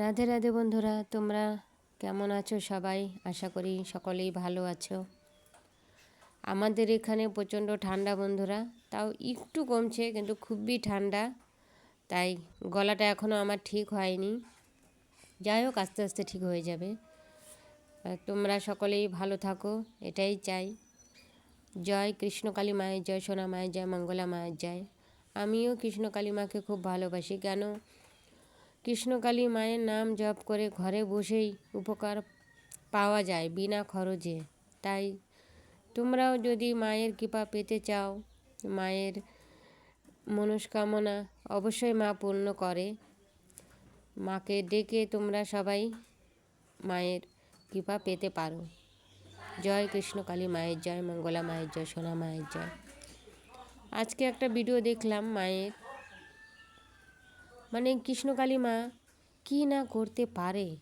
রাধে রাধে বন্ধুরা, তোমরা কেমন আছো সবাই? আশা করি সকলেই ভালো আছো। আমাদের এখানে প্রচণ্ড ঠান্ডা বন্ধুরা, তাও একটু কমছে কিন্তু খুবই ঠান্ডা, তাই গলাটা এখনও আমার ঠিক হয়নি। যাই হোক, আস্তে আস্তে ঠিক হয়ে যাবে। তোমরা সকলেই ভালো থাকো, এটাই চাই। জয় কৃষ্ণকালী মায়ের জয় সোনা মায়ের জয়, মঙ্গলা মায়ের জয়। আমিও কৃষ্ণকালী মাকে খুব ভালোবাসি, কেন কৃষ্ণকালী মায়ের নাম জপ করে ঘরে বসেই উপকার পাওয়া যায় বিনা খরচে। তাই তোমরাও যদি মায়ের কৃপা পেতে চাও, মায়ের মনস্কামনা অবশ্যই মা পূর্ণ করে। মাকে ডেকে তোমরা সবাই মায়ের কৃপা পেতে পারো। জয় কৃষ্ণকালী মায়ের জয়, মঙ্গলা মায়ের জয়, সোনা মায়ের জয়। আজকে একটা ভিডিও দেখলাম মায়ের মানে কৃষ্ণকালী মা কী না করতে পারে?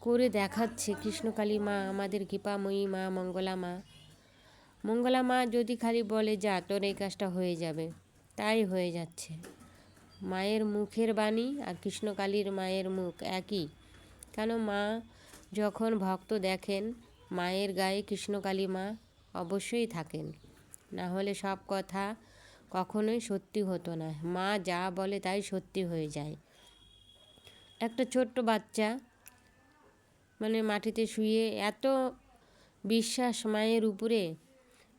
করে দেখাচ্ছে কৃষ্ণকালী মা আমাদের কৃপাময়ী মা মঙ্গলা মা। মঙ্গলা মা যদি খালি বলে, যা, তোর এই কাজটা হয়ে যাবে। তাই হয়ে যাচ্ছে। মায়ের মুখের বাণী আর কৃষ্ণকালীর মায়ের মুখ একই। কেন মা যখন ভক্ত দেখেন, মায়ের গায়ে কৃষ্ণকালী মা অবশ্যই থাকেন। না হলে সব কথা কখনোই সত্যি হতো না। মা যা বলে তাই সত্যি হয়ে যায়। একটা ছোট্ট বাচ্চা মানে মাটিতে শুয়ে এত বিশ্বাস মায়ের উপরে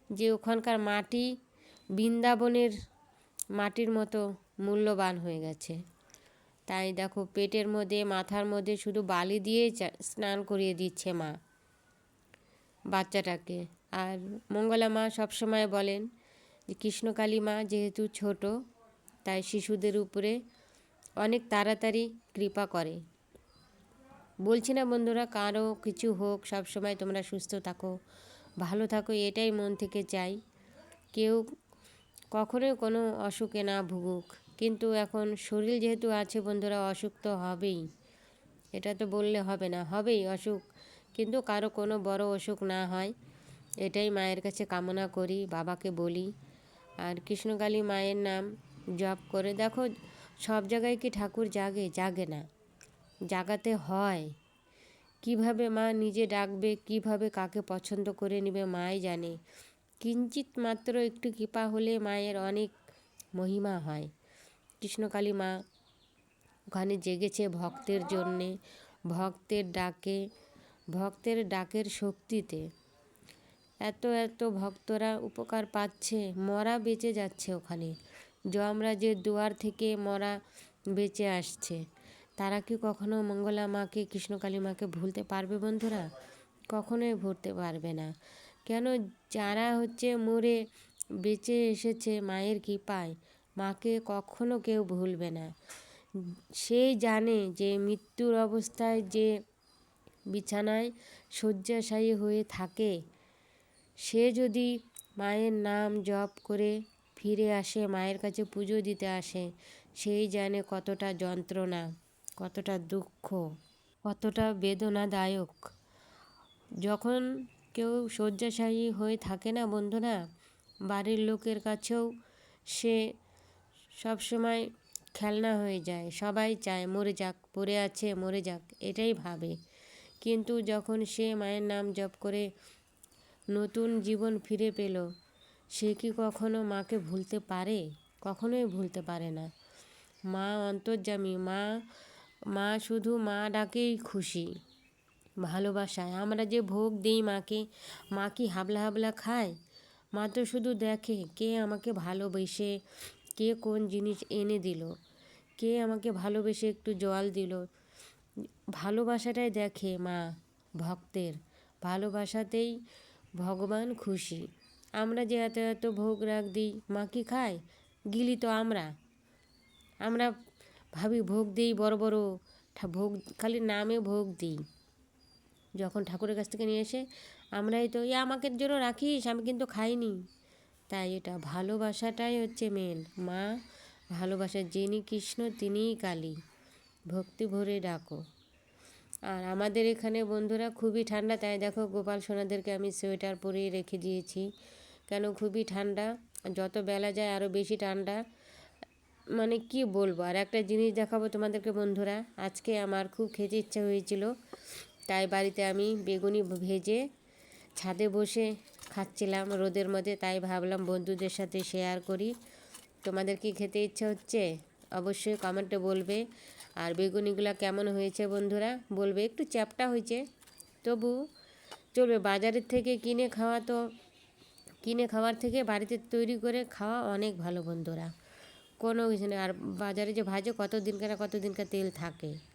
যে ওখানকার মাটি বৃন্দাবনের মাটির মতো মূল্যবান হয়ে গেছে। তাই দেখো পেটের মধ্যে, মাথার মধ্যে শুধু বালি দিয়ে স্নান করিয়ে দিচ্ছে মা, বাচ্চাটাকে। আর মঙ্গলা মা সবসময় বলেন কৃষ্ণকালী মা যেহেতু ছোট, তাই শিশুদের উপরে অনেক তাড়াতাড়ি কৃপা করে। বলছি না বন্ধুরা, কারও কিছু হোক সব সময় তোমরা সুস্থ থাকো, ভালো থাকো, এটাই মন থেকে চাই। কেউ কখনোই কোনো অসুখে না ভুগুক। কিন্তু এখন শরীর যেহেতু আছে বন্ধুরা, অসুখ তো হবেই। এটা তো বললে হবে না, হবেই অসুখ। কিন্তু কারও কোনো বড় অসুখ না হয়, এটাই মায়ের কাছে কামনা করি, বাবাকে বলি। আর কৃষ্ণকালী মায়ের নাম জপ করে, দেখো সব জায়গায় কি ঠাকুর জাগে? জাগে না। জাগাতে হয়। কীভাবে মা নিজে ডাকবে? কীভাবে কাকে পছন্দ করে নেবে মাই জানে। কিঞ্চিত মাত্র একটু কৃপা হলে মায়ের অনেক মহিমা হয়। কৃষ্ণকালী মা ওখানে জেগেছে ভক্তের জন্যে, ভক্তের ডাকে, ভক্তের ডাকের শক্তিতে। এত এত ভক্তরা উপকার পাচ্ছে, মরা বেঁচে যাচ্ছে ওখানে। যমরাজের দুয়ার থেকে মরা বেঁচে আসছে। তারা কি কখনো মঙ্গলা মাকে কৃষ্ণকালী মাকে ভুলতে পারবে বন্ধুরা? কখনোই ভুলতে পারবে না। কেন যারা হচ্ছে মরে বেঁচে এসেছে মায়ের কৃপায়, মাকে কখনো কেউ ভুলবে না। সেই জানে যে মৃত্যুর অবস্থায় যে বিছানায় শয্যাশায়ী হয়ে থাকে সে যদি মায়ের নাম জপ করে ফিরে আসে, মায়ের কাছে পুজো দিতে আসে, সেই জানে কতটা যন্ত্রণা, কতটা দুঃখ, কতটা বেদনাদায়ক। যখন কেউ শয্যাশায়ী হয়ে থাকে না বন্ধুরা, বাড়ির লোকের কাছেও সে সবসময় খেলনা হয়ে যায়, সবাই চায়, মরে যাক, পড়ে আছে, মরে যাক। এটাই ভাবে। কিন্তু যখন সে মায়ের নাম জপ করে নতুন জীবন ফিরে পেল। সে কি কখনো মাকে ভুলতে পারে? কখনোই ভুলতে পারে না। মা অন্তর্যামী, মা মা শুধু মা ডাকেই খুশি। ভালোবাসায়, আমরা যে ভোগ দিই মাকে, মা কি হাবলা হাবলা খায়? মা তো শুধু দেখে কে আমাকে ভালোবেসে, কে কোন জিনিস এনে দিল, কে আমাকে ভালোবেসে একটু জল দিল। ভালোবাসাটাই দেখে মা ভক্তের। ভালোবাসাতেই ভগবান খুশি। আমরা যে এত এত ভোগ রাখ দিই, মা কি খায়? গিলি তো আমরা। আমরা ভাবি ভোগ দিই, বড় বড় ভোগ, খালি নামে ভোগ দিই। যখন ঠাকুরের কাছ থেকে নিয়ে এসে আমরাই তো, এ, আমাকে জন্য রাখিস, আমি কিন্তু খাইনি। তাই এটা ভালোবাসাটাই হচ্ছে মেন মা ভালোবাসা যিনি কৃষ্ণ, তিনিই কালী। ভক্তি ভরে ডাকো। আর আমাদের এখানে বন্ধুরা খুবই ঠান্ডা, তাই দেখো গোপাল সোনাদেরকে আমি সোয়েটার পরিয়ে রেখে দিয়েছি। কেন? খুবই ঠান্ডা, যত বেলা যায় আরও বেশি ঠান্ডা। মানে কি বলব? আর একটা জিনিস দেখাবো তোমাদেরকে বন্ধুরা। আজকে আমার খুব খেতে ইচ্ছা হয়েছিল, তাই বাড়িতে আমি বেগুনি ভেজে ছাদে বসে খাচ্ছিলাম রোদের মধ্যে, তাই ভাবলাম বন্ধুদের সাথে শেয়ার করি। তোমাদের কি খেতে ইচ্ছা হচ্ছে? অবশ্যই কমেন্টে বলবে। আর বেগুনিগুলো কেমন হয়েছে বন্ধুরা? বলবে, একটু চ্যাপটা হয়েছে। তবু চলবে, বাজারের থেকে কিনে খাওয়া তো, কিনে খাওয়ার থেকে বাড়িতে তৈরি করে খাওয়া অনেক ভালো বন্ধুরা। কোনো কিছু নেই। আর বাজারে যে ভাজে কত দিনকার কত দিনকার তেল থাকে?